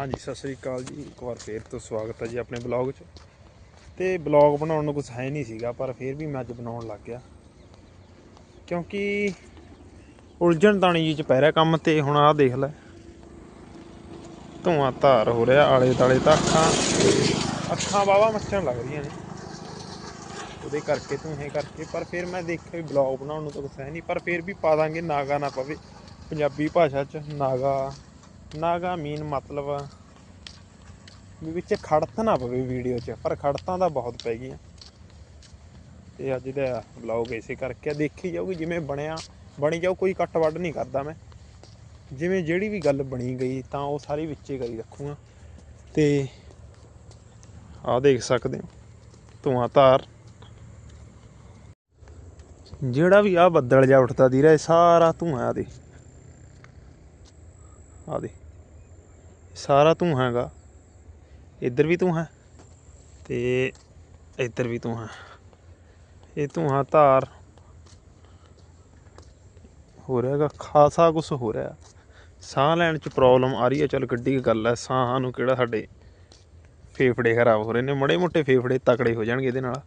ਹਾਂਜੀ, ਸਤਿ ਸ੍ਰੀ ਅਕਾਲ ਜੀ। ਇੱਕ ਵਾਰ ਫੇਰ ਤੋਂ ਸਵਾਗਤ ਹੈ ਜੀ ਆਪਣੇ ਬਲੌਗ 'ਚ। ਤੇ ਬਲੌਗ ਬਣਾਉਣ ਨੂੰ ਕੁਝ ਹੈ ਨਹੀਂ ਸੀਗਾ, ਪਰ ਫੇਰ ਵੀ ਮੈਂ ਅੱਜ ਬਣਾਉਣ ਲੱਗ ਗਿਆ। ਕਿਉਂਕਿ ਉਲਝਣ ਦਾਣੀ ਜੀ ਚ ਪੈ ਰਿਹਾ ਕੰਮ ਤੇ ਹੁਣ ਆਹ ਦੇਖ ਲੈ। ਧੂਆਂ ਧਾਰ ਹੋ ਰਿਹਾ, ਆਲੇ ਦਾਲੇ ਤਾਂ ਅੱਖਾਂ ਅੱਖਾਂ ਵਾਵਾ ਮੱਚਣ ਲੱਗ ਰਹੀਆਂ ਨੇ। ਉਹਦੇ ਕਰਕੇ ਧੂਹੇ ਕਰਕੇ, ਪਰ ਫਿਰ ਮੈਂ ਦੇਖਿਆ ਵੀ ਬਲੌਗ ਬਣਾਉਣ ਨੂੰ ਤਾਂ ਕੁਛ ਹੈ ਨਹੀਂ, ਪਰ ਫਿਰ ਵੀ ਪਾ ਦਾਂਗੇ ਨਾਗਾ ਨਾ ਪਵੇ। ਪੰਜਾਬੀ ਭਾਸ਼ਾ 'ਚ ਨਾਗਾ। ਨਾਗਾ ਮੀਨ ਮਤਲਬ ਵੀ ਵਿੱਚ ਖੜਤ ਨਾ ਪਵੇ ਵੀਡੀਓ 'ਚ ਪਰ ਖੜਤਾਂ ਤਾਂ ਬਹੁਤ ਪੈ ਗਈਆਂ। ਤੇ ਅੱਜ ਦਾ ਬਲੌਗ ਇਸੇ ਕਰਕੇ ਆ, ਦੇਖੀ ਜਾਊਗੀ ਜਿਵੇਂ ਬਣਿਆ ਬਣੀ ਜਾਊ ਕੋਈ ਕੱਟ ਵੱਢ ਨਹੀਂ ਕਰਦਾ ਮੈਂ। ਜਿਵੇਂ ਜਿਹੜੀ ਵੀ ਗੱਲ ਬਣੀ ਗਈ ਤਾਂ ਉਹ ਸਾਰੀ ਵਿੱਚੇ ਕਰੀ ਰੱਖੂਗਾ। ਤੇ ਆਹ ਦੇਖ ਸਕਦੇ ਹੋ ਧੂਆਂ ਧਾਰ। ਜਿਹੜਾ ਵੀ ਆ ਬੱਦਲ ਜਾ ਉੱਠਦਾ ਦੀ ਰਿਹਾ ਸਾਰਾ ਧੂਆਂ ਦੇ। ਆ ਦੇ। ਸਾਰਾ ਤੂੰ ਹੈਗਾ। ਇੱਧਰ ਵੀ ਤੂੰ ਹੈ ਤੇ ਇੱਧਰ ਵੀ ਤੂੰ ਹੈ। ਇਹ ਧੂਆਂ ਧਾਰ। ਹੋ ਰਿਹਾਗਾ ਖਾਸਾ ਕੁਝ ਹੋ ਰਿਹਾ। ਸਾਹ ਲੈਣ ਚ ਪ੍ਰੋਬਲਮ ਆ ਰਹੀ ਹੈ। ਚਲ ਗੱਡੀ ਦੀ ਗੱਲ ਹੈ, ਸਾਹਾਂ ਨੂੰ ਕਿਹੜਾ ਸਾਡੇ ਫੇਫੜੇ ਖਰਾਬ ਹੋ ਰਹੇ ਨੇ। ਮੜੇ ਮੋਟੇ ਫੇਫੜੇ ਤਕੜੇ ਹੋ ਜਾਣਗੇ ਇਹਦੇ ਨਾਲ।